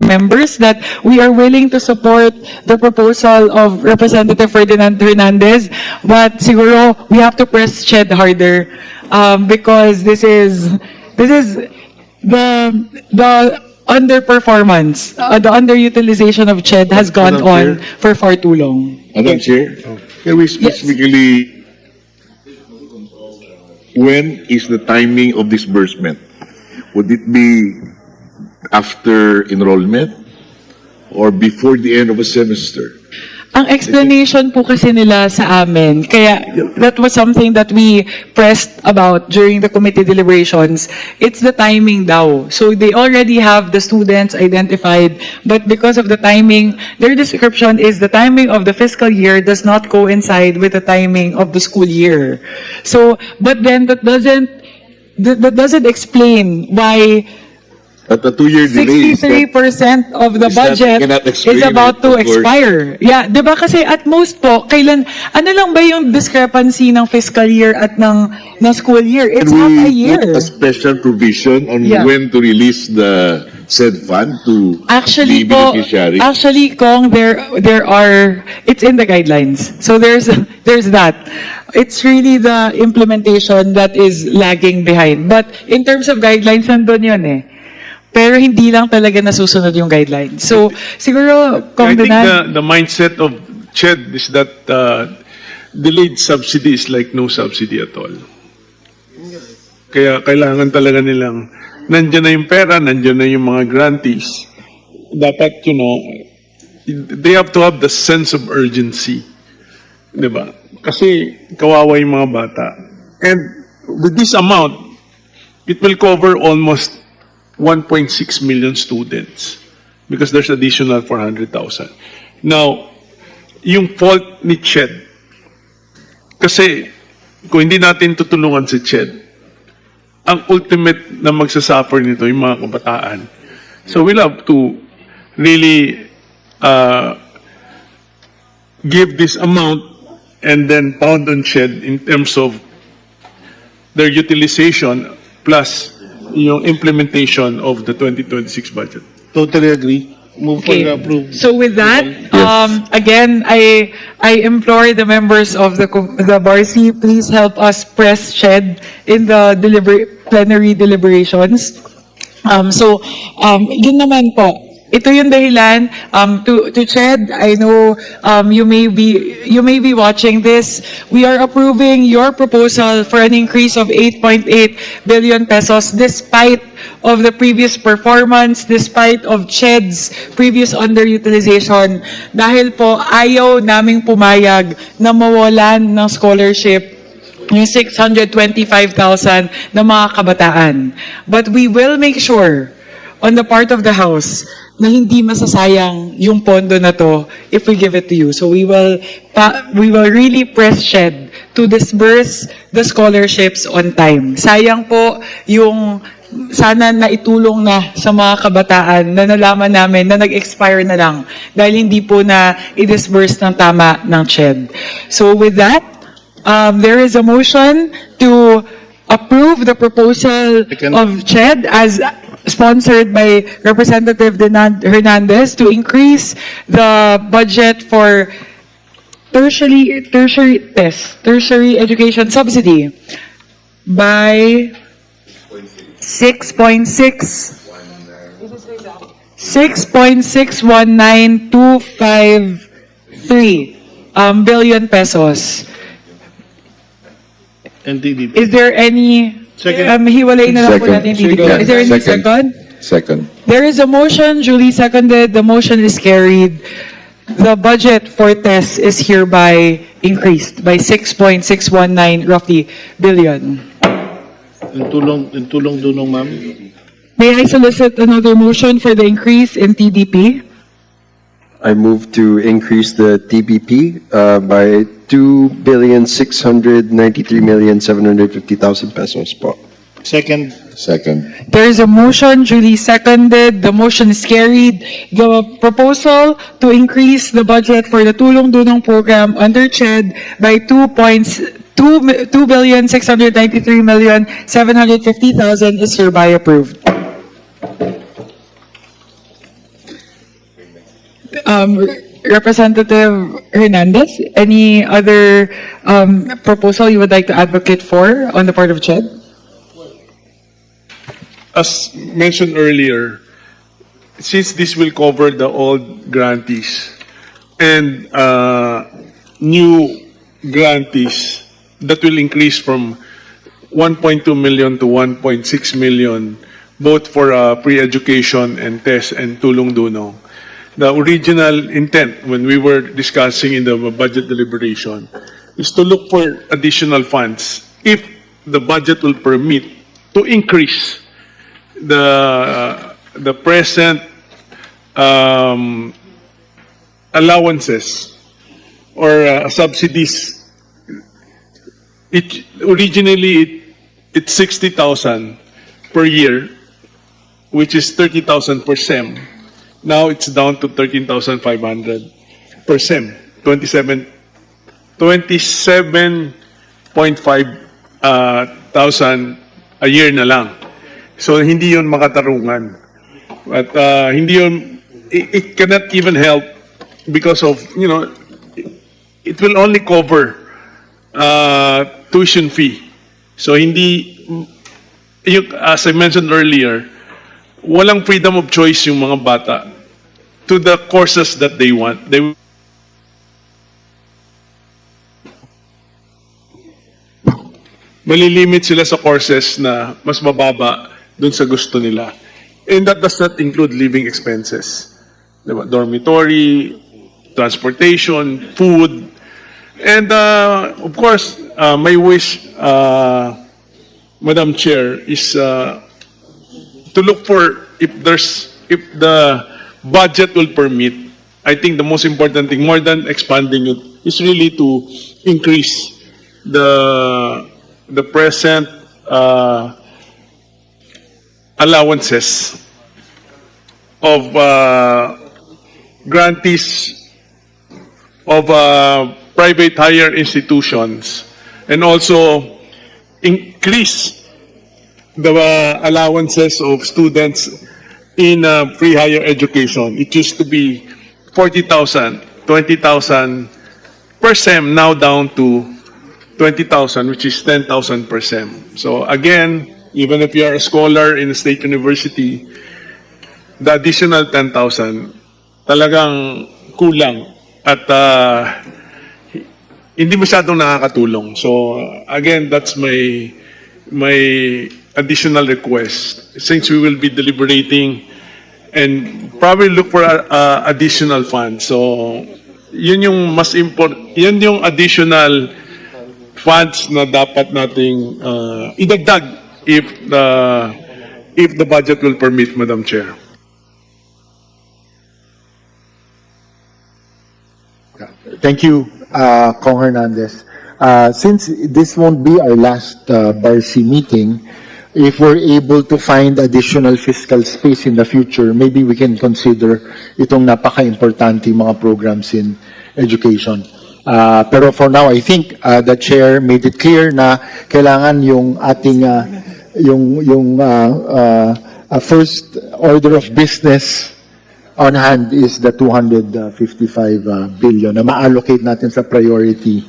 members that we are willing to support the proposal of Representative Ferdinand Hernandez, but siguro we have to press Ched harder um, because this is this is the the underperformance, uh, the underutilization of Ched has gone Madam on Chair. for far too long. Madam Chair, can we specifically, when is the timing of disbursement? Would it be after enrollment or before the end of a semester? Ang explanation po kasi nila sa amin, kaya that was something that we pressed about during the committee deliberations, it's the timing daw. So they already have the students identified, but because of the timing, their description is the timing of the fiscal year does not coincide with the timing of the school year. So, but then that doesn't, that that doesn't explain why At a two-year delay, is that, 63% of the is that budget cannot is about to of course. expire. Yeah, 'di ba kasi at most po kailan ano lang ba yung discrepancy ng fiscal year at ng ng school year? It's half a we year. put a special provision on Yeah. when to release the said fund to Actually the po, beneficiary? actually Kong there there are it's in the guidelines. So there's there's that. It's really the implementation that is lagging behind. But in terms of guidelines nandun yun eh. Pero hindi lang talaga nasusunod yung guidelines. So siguro Kong I think the, the mindset of CHED is that uh, delayed subsidy is like no subsidy at all. Kaya kailangan talaga nilang, nandiyan na yung pera, nandiyan na yung mga grantees. Dapat, you know, they have to have the sense of urgency. Di ba? Kasi kawawa yung mga bata. And with this amount, it will cover almost 1.6 million students because there's additional 400,000. Now, yung fault ni Ched, kasi kung hindi natin tutulungan si Ched, ang ultimate na magsasuffer nito yung mga kabataan. So we'll have to really uh, give this amount and then pound on Ched in terms of their utilization plus yung implementation of the 2026 budget. Totally agree. Move for Okay. the approve. So with that, um, again, I, I implore the members of the, the BARC, please help us press shed in the deliber, plenary deliberations. Um, so, um, yun naman po. Ito yung dahilan, um, to, to Ched, I know, um, you may be, you may be watching this. We are approving your proposal for an increase of 8.8 billion pesos despite of the previous performance, despite of Ched's previous underutilization. Dahil po, ayaw naming pumayag na mawalan ng scholarship yung 625,000 na mga kabataan. But we will make sure on the part of the House na hindi masasayang yung pondo na to if we give it to you. So we will pa, we will really press shed to disburse the scholarships on time. Sayang po yung sana naitulong na sa mga kabataan na nalaman namin na nag-expire na lang dahil hindi po na i-disburse ng tama ng CHED. So with that, um, there is a motion to approve the proposal of CHED as sponsored by Representative Denan- Hernandez to increase the budget for tertiary, tertiary test, tertiary education subsidy by 6.6 6.619253 um, billion pesos. And. Is there any, Second. um, hiwalay na lang po Second. natin. Second. Is there any Second. second? Second. There is a motion, Julie seconded, the motion is carried. The budget for tests is hereby increased by 6.619 roughly billion. Yung tulong, yung tulong dunong ma'am. May I solicit another motion for the increase in TDP? I move to increase the TBP uh, by 2,693,750,000 pesos po. Second, Second. There is a motion, Julie seconded, the motion is carried. The proposal to increase the budget for the Tulong Dunong program under CHED by 2 points, 2 billion 693 million 750,000 is hereby approved. Um, Representative Hernandez, any other um, proposal you would like to advocate for on the part of CHED? as mentioned earlier, since this will cover the old grantees and uh, new grantees that will increase from 1.2 million to 1.6 million, both for uh, pre-education and test and tulong dunong. The original intent when we were discussing in the budget deliberation is to look for additional funds if the budget will permit to increase the the present um, allowances or uh, subsidies. It originally it, it's sixty thousand per year, which is thirty thousand per sem. Now it's down to thirteen thousand five hundred per sem. Twenty-seven, twenty-seven point five uh, thousand a year na lang. So hindi yun makatarungan. At uh, hindi yun, it, it cannot even help because of, you know, it, it will only cover uh, tuition fee. So hindi, yung, as I mentioned earlier, walang freedom of choice yung mga bata to the courses that they want. They malilimit sila sa courses na mas mababa dun sa gusto nila. And that does not include living expenses. Diba? Dormitory, transportation, food. And uh, of course, uh, my wish, uh, Madam Chair, is uh, to look for if there's if the budget will permit. I think the most important thing, more than expanding it, is really to increase the the present uh, allowances of uh, grantees of uh, private higher institutions and also increase the uh, allowances of students in uh, pre-higher education. It used to be 40,000, 20,000 per sem, now down to 20,000, which is 10,000 per sem. So again, even if you are a scholar in a state university, the additional 10,000 talagang kulang at uh, hindi masyadong nakakatulong. So again, that's my my additional request since we will be deliberating and probably look for uh, uh, additional funds. So yun yung mas import, yun yung additional funds na dapat nating uh, idagdag if the if the budget will permit, Madam Chair. Thank you, uh, Kong Hernandez. Uh, since this won't be our last uh, BARC meeting, if we're able to find additional fiscal space in the future, maybe we can consider itong napaka-importante mga programs in education. Uh, pero for now, I think uh, the chair made it clear na kailangan yung ating uh, yung yung uh, uh, uh, first order of business on hand is the 255 uh, billion na ma-allocate natin sa priority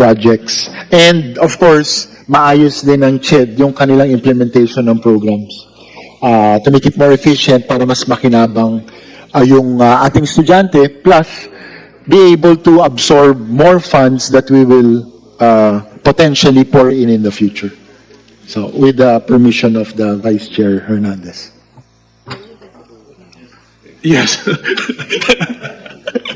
projects. And of course, maayos din ng CHED yung kanilang implementation ng programs uh, to make it more efficient para mas makinabang uh, yung uh, ating estudyante plus be able to absorb more funds that we will uh, potentially pour in in the future. So with the permission of the Vice Chair Hernandez. Yes.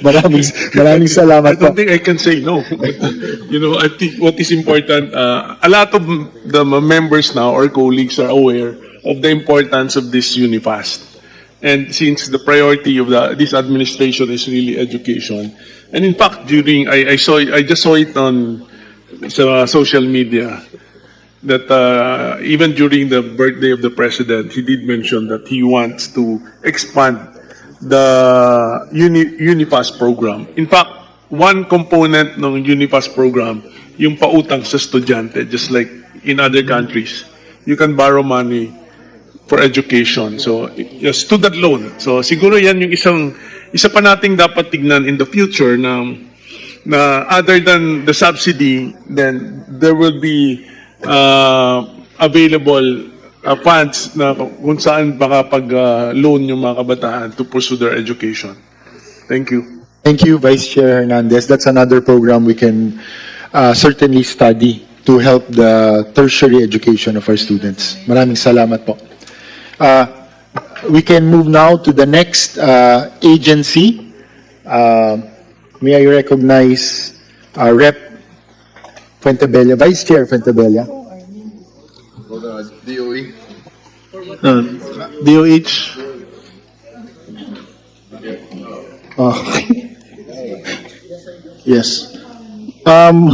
Maraming, maraming I salamat po. don't think I can say no. you know, I think what is important, uh, a lot of the members now or colleagues are aware of the importance of this Unifast. And since the priority of the, this administration is really education, and in fact, during I, I saw it, I just saw it on sa social media that uh, even during the birthday of the president, he did mention that he wants to expand the Uni, Unipass program. In fact, one component ng Unipass program, yung pautang sa estudyante, just like in other countries. You can borrow money for education. So, y- student loan. So, siguro yan yung isang, isa pa nating dapat tignan in the future na, na other than the subsidy, then there will be uh, available uh, funds na kung saan makapag-loan yung mga kabataan to pursue their education. Thank you. Thank you, Vice Chair Hernandez. That's another program we can uh, certainly study to help the tertiary education of our students. Maraming salamat po. Uh, We can move now to the next uh, agency. Uh, May I recognize uh, Rep. Fuentebella, Vice Chair Fuentebella. Uh, DOH. Oh. Yes. Um,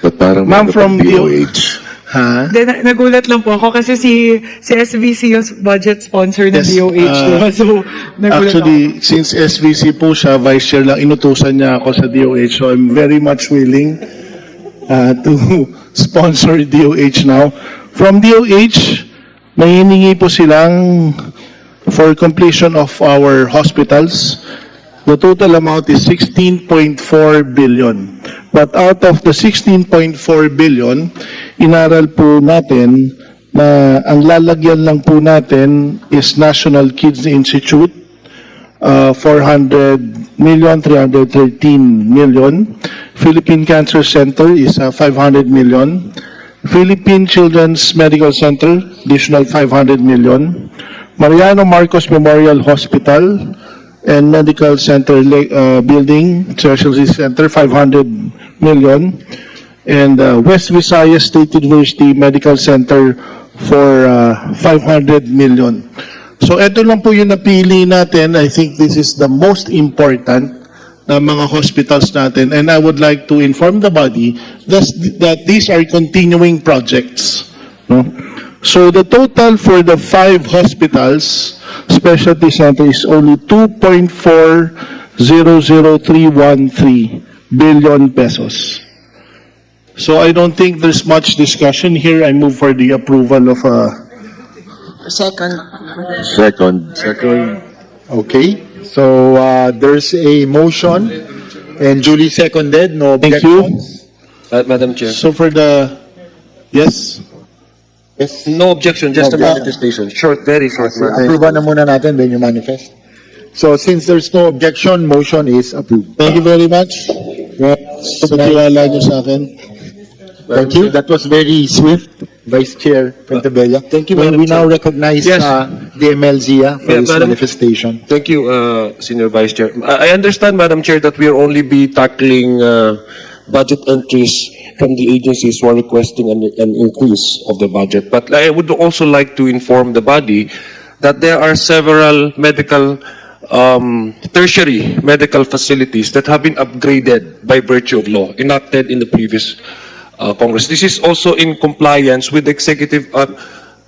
But parang Ma'am, from DOH. ha? Then, nagulat lang po ako kasi si, si SVC yung budget sponsor ng Yes, DOH. uh, diba? So, nagulat Actually, since SVC po siya, Vice Chair lang, inutusan niya ako sa DOH. So I'm very much willing uh, to sponsor DOH now. From DOH, may hiningi po silang for completion of our hospitals. The total amount is 16.4 billion. But out of the 16.4 billion, inaral po natin na ang lalagyan lang po natin is National Kids Institute, uh, 400 million, 313 million. Philippine Cancer Center is uh, 500 million. Philippine Children's Medical Center, additional 500 million. Mariano Marcos Memorial Hospital and Medical Center uh, Building, Specialty Center, 500 million. And uh, West Visayas State University Medical Center for uh, 500 million. So ito lang po yung napili natin. I think this is the most important na mga hospitals natin. And I would like to inform the body that, that these are continuing projects. No? So the total for the five hospitals, specialty center is only 2.400313 billion pesos. So I don't think there's much discussion here. I move for the approval of uh, Second. Second. Second. Okay, so uh, there's a motion and duly seconded, no Thank you. objections? Uh, Madam Chair. So for the, yes, Yes. No objection, just a No. manifestation. Short, very short. Madam. Approve na muna natin, then you manifest. So since there's no objection, motion is approved. thank you very much. Sa tiwala niyo sa akin. Thank you. That was very swift, Vice Chair Pentebella. Thank you, Madam we now recognize Yes. uh, for Yeah, this Madam- manifestation. Thank you, uh, Senior Vice Chair. I I understand, Madam Chair, that we will only be tackling uh, budget entries from the agencies who are requesting an, an increase of the budget. But I would also like to inform the body that there are several medical, um, tertiary medical facilities that have been upgraded by virtue of law enacted in the previous uh, Congress. This is also in compliance with executive, uh,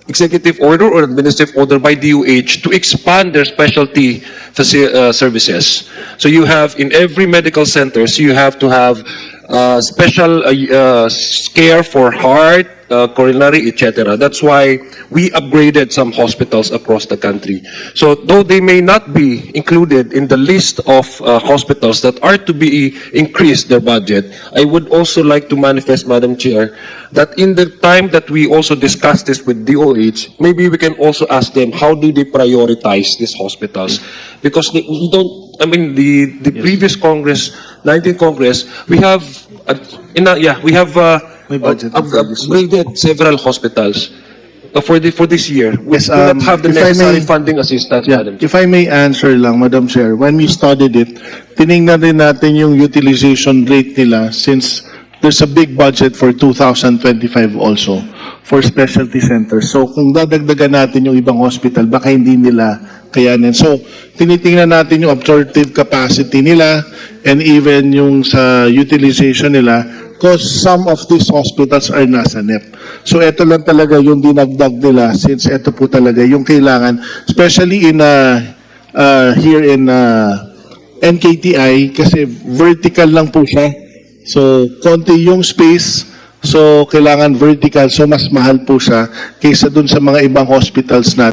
executive order or administrative order by DOH to expand their specialty uh, services. So you have, in every medical centers, you have to have uh, special uh, uh, care for heart, uh, coronary, etc. That's why we upgraded some hospitals across the country. So though they may not be included in the list of hospitals that are to be increased their budget, I would also like to manifest, Madam Chair, that in the time that we also discuss this with DOH, maybe we can also ask them, how do they prioritize these hospitals? Because they, we don't, I mean, the, the previous Congress, 19th Congress, we have, uh, in a, yeah, we have, uh, May budget up- for this upgraded several hospitals uh, for the, for this year. We Yes, do not um, have the if I necessary may- funding assistance, Yeah, Madam Chair. if I may answer lang, Madam Chair, when we studied it, tiningnan din natin yung utilization rate nila since there's a big budget for 2025 also for specialty centers. So kung dadagdagan natin yung ibang hospital, baka hindi nila kayanin. So tinitingnan natin yung absorptive capacity nila and even yung sa utilization nila because some of these hospitals are nasa NEP. So ito lang talaga yung dinagdag nila since ito po talaga yung kailangan, especially in uh, uh, here in uh, NKTI kasi vertical lang po siya. So konti yung space. So, kailangan vertical. So, mas mahal po siya kaysa dun sa mga ibang hospitals natin.